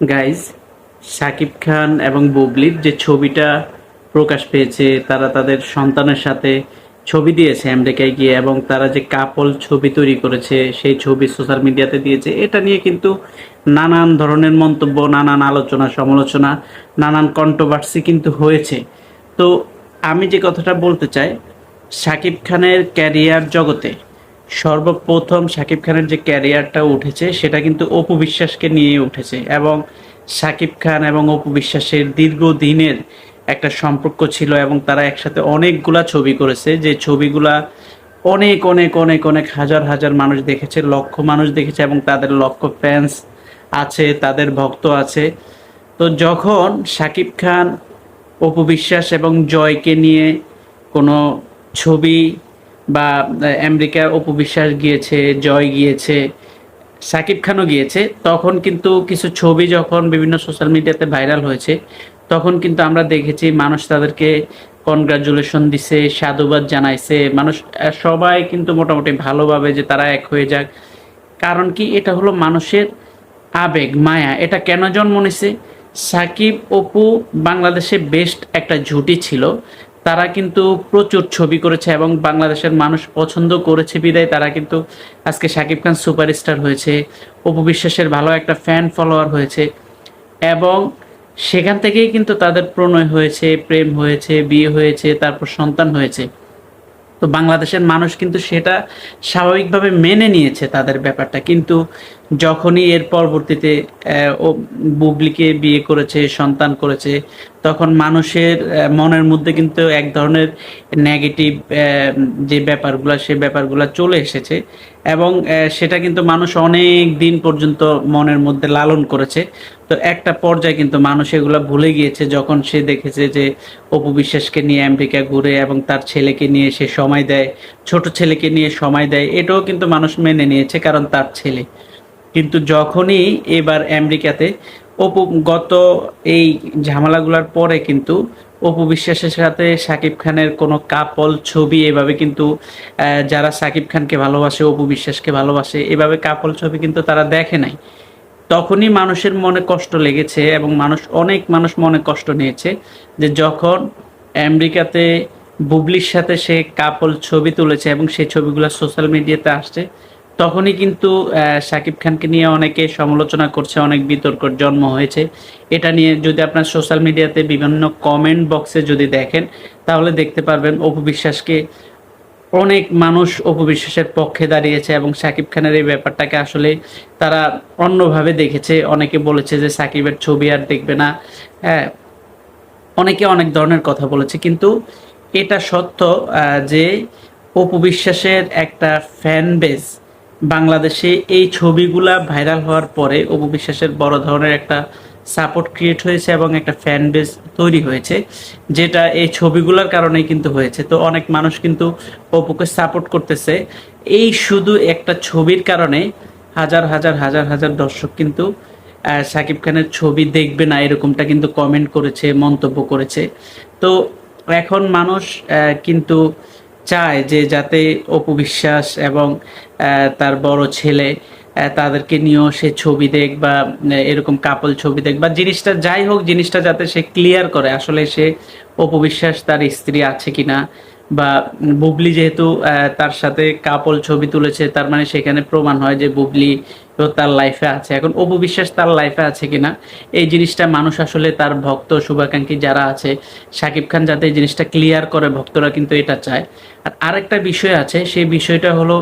Guys Shakib Khan এবং বুবলির যে ছবিটা প্রকাশ পেয়েছে, তারা তাদের সন্তানের সাথে ছবি দিয়েছে আমেরিকায় গিয়ে এবং তারা যে কাপল ছবি তৈরি করেছে, সেই ছবি সোশ্যাল মিডিয়াতে দিয়েছে। এটা নিয়ে কিন্তু নানান ধরনের মন্তব্য, নানান আলোচনা, সমালোচনা, নানান কন্ট্রোভার্সি কিন্তু হয়েছে। তো আমি যে কথাটা বলতে চাই শাকিব খানের ক্যারিয়ার জগতে সর্বপ্রথম শাকিব খানের যে ক্যারিয়ারটা উঠেছে, সেটা কিন্তু অপু বিশ্বাসকে নিয়ে উঠেছে এবং শাকিব খান এবং অপু বিশ্বাসের দীর্ঘদিনের একটা সম্পর্ক ছিল এবং তারা একসাথে অনেকগুলা ছবি করেছে, যে ছবিগুলা অনেক অনেক অনেক অনেক হাজার হাজার মানুষ দেখেছে, লক্ষ মানুষ দেখেছে এবং তাদের লক্ষ ফ্যান্স আছে, তাদের ভক্ত আছে। তো যখন শাকিব খান, অপু বিশ্বাস এবং জয়কে নিয়ে কোনো ছবি বা আমেরিকা অপু বিশ্বাস গিয়েছে, জয় গিয়েছে, সাকিব খানও গিয়েছে, তখন কিন্তু কিছু ছবি যখন বিভিন্ন সোশ্যাল মিডিয়াতে ভাইরাল হয়েছে, তখন কিন্তু আমরা দেখেছি মানুষ তাদেরকে কনগ্রাচুলেশন দিছে, সাধুবাদ জানাইছে। মানুষ সবাই কিন্তু মোটামুটি ভালোভাবে যে তারা এক হয়ে যাক। কারণ কি? এটা হলো মানুষের আবেগ, মায়া। এটা কেন জন্ম নিছে? সাকিব অপু বাংলাদেশে বেস্ট একটা জুটি ছিল। তারা কিন্তু প্রচুর ছবি করেছে এবং বাংলাদেশের মানুষ পছন্দ করেছে বিদায়। তারা কিন্তু আজকে সাকিব খান সুপারস্টার হয়েছে, অপু বিশ্বাসের ভালো একটা ফ্যান ফলোয়ার হয়েছে এবং সেখান থেকেই কিন্তু তাদের প্রণয় হয়েছে, প্রেম হয়েছে, বিয়ে হয়েছে, তারপর সন্তান হয়েছে। তো বাংলাদেশের মানুষ কিন্তু সেটা স্বাভাবিকভাবে মেনে নিয়েছে তাদের ব্যাপারটা। কিন্তু যখনই এর পরবর্তীতে বুবলিকে বিয়ে করেছে, সন্তান করেছে, তখন মানুষের মনের মধ্যে কিন্তু এক ধরনের নেগেটিভ যে ব্যাপারগুলো, সে ব্যাপারগুলো চলে এসেছে। এবং সেটা কিন্তু মানুষ অনেক দিন পর্যন্ত মনের মধ্যে লালন করেছে। তো একটা পর্যায়ে কিন্তু মানুষ এগুলো ভুলে গিয়েছে, যখন সে দেখেছে যে অপু বিশ্বাসকে নিয়ে আমেরিকা ঘুরে এবং তার ছেলেকে নিয়ে সে সময় দেয়, ছোট ছেলেকে নিয়ে সময় দেয়, এটাও কিন্তু মানুষ মেনে নিয়েছে, কারণ তার ছেলে। কিন্তু যখনই এবার আমেরিকাতে অপু গত এই ঝামেলাগুলোর পরে কিন্তু অপু বিশ্বাসের সাথে সাকিব খানের কোনো কাপল ছবি এভাবে কিন্তু যারা সাকিব খানকে ভালোবাসে, অপু বিশ্বাসকে ভালোবাসে, এভাবে কাপল ছবি কিন্তু তারা দেখে নাই। তখনই মানুষের মনে কষ্ট লেগেছে এবং মানুষ, অনেক মানুষ মনে কষ্ট নিয়েছে যে যখন আমেরিকাতে বুবলির সাথে সে কাপল ছবি তুলেছে এবং সেই ছবিগুলো সোশ্যাল মিডিয়াতে আসছে তখনই কিন্তু শাকিব খানকে নিয়ে অনেকে সমালোচনা করছে, অনেক বিতর্কর জন্ম হয়েছে। এটা নিয়ে যদি আপনার সোশ্যাল মিডিয়াতে বিভিন্ন কমেন্ট বক্সে যদি দেখেন, তাহলে দেখতে পারবেন অপু বিশ্বাসকে অনেক মানুষ অপু বিশ্বাসের পক্ষে দাঁড়িয়েছে এবং সাকিব খানের এই ব্যাপারটাকে আসলে তারা অন্যভাবে দেখেছে। অনেকে বলেছে যে সাকিবের ছবি আর দেখবে না। হ্যাঁ অনেকে অনেক ধরনের কথা বলেছে। কিন্তু এটা সত্য যে অপু বিশ্বাসের একটা ফ্যান বেস বাংলাদেশে এই ছবিগুলা ভাইরাল হওয়ার পরে অপু বিশ্বাসের বড় ধরনের একটা সাপোর্ট ক্রিয়েট হয়েছে এবং একটা ফ্যান বেস তৈরি হয়েছে, যেটা এই ছবিগুলোর কারণেই কিন্তু হয়েছে। তো অনেক মানুষ কিন্তু অপুকে সাপোর্ট করতেছে। এই শুধু একটা ছবির কারণে হাজার হাজার হাজার হাজার দর্শক কিন্তু শাকিব খানের ছবি দেখবে না এরকমটা কিন্তু কমেন্ট করেছে, মন্তব্য করেছে। তো এখন মানুষ কিন্তু চায় যে যাতে অপু বিশ্বাস এবং তার বড় ছেলে তাদেরকে নিয়েও সে ছবি দেখ বা এরকম কাপল ছবি দেখ বা জিনিসটা যাই হোক, জিনিসটা যাতে সে ক্লিয়ার করে আসলে সে অপবিশ্বাস তার স্ত্রী আছে কিনা। বা বুবলি যেহেতু তার সাথে কাপল ছবি তুলেছে, তার মানে সেখানে প্রমাণ হয় যে বুবলি তার লাইফে আছে। এখন অপু বিশ্বাস তার লাইফে আছে কিনা? এই জিনিসটা মানুষ আসলে তার ভক্ত শুভাকাঙ্ক্ষী যারা আছে, সাকিব খান যাতে এই জিনিসটা ক্লিয়ার করে, ভক্তরা কিন্তু এটা চায়। আর আরেকটা বিষয় আছে, সেই বিষয়টা হলো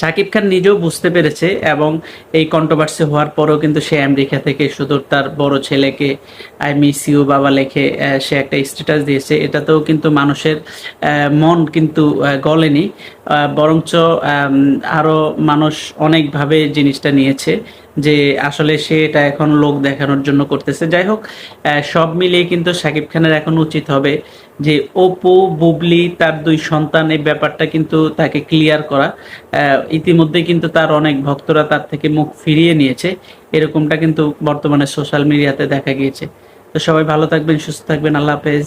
শাকিব খান নিজেও বুঝতে পেরেছে এবং এই কন্ট্রোভার্সি হওয়ার পরেও কিন্তু সে আমেরিকা থেকে শুধু তার বড় ছেলেকে আই মিস ইউ বাবা লেখে সে একটা স্ট্যাটাস দিয়েছে। এটাতেও কিন্তু মানুষের মন কিন্তু গলেনি। বরঞ্চ আরও আরও মানুষ অনেকভাবে জিনিসটা নিয়েছে। যে আসলে সে এটা এখন লোক দেখানোর জন্য করতেছে। যাই হোক সব মিলিয়ে কিন্তু শাকিব খানের এখন উচিত হবে যে অপু, বুবলি তার দুই সন্তান, এই ব্যাপারটা কিন্তু তাকে ক্লিয়ার করা। ইতিমধ্যে কিন্তু তার অনেক ভক্তরা তার থেকে মুখ ফিরিয়ে নিয়েছে। এরকমটা কিন্তু বর্তমানে সোশ্যাল মিডিয়াতে দেখা গিয়েছে। তো সবাই ভালো থাকবেন, সুস্থ থাকবেন। আল্লাহ হাফেজ।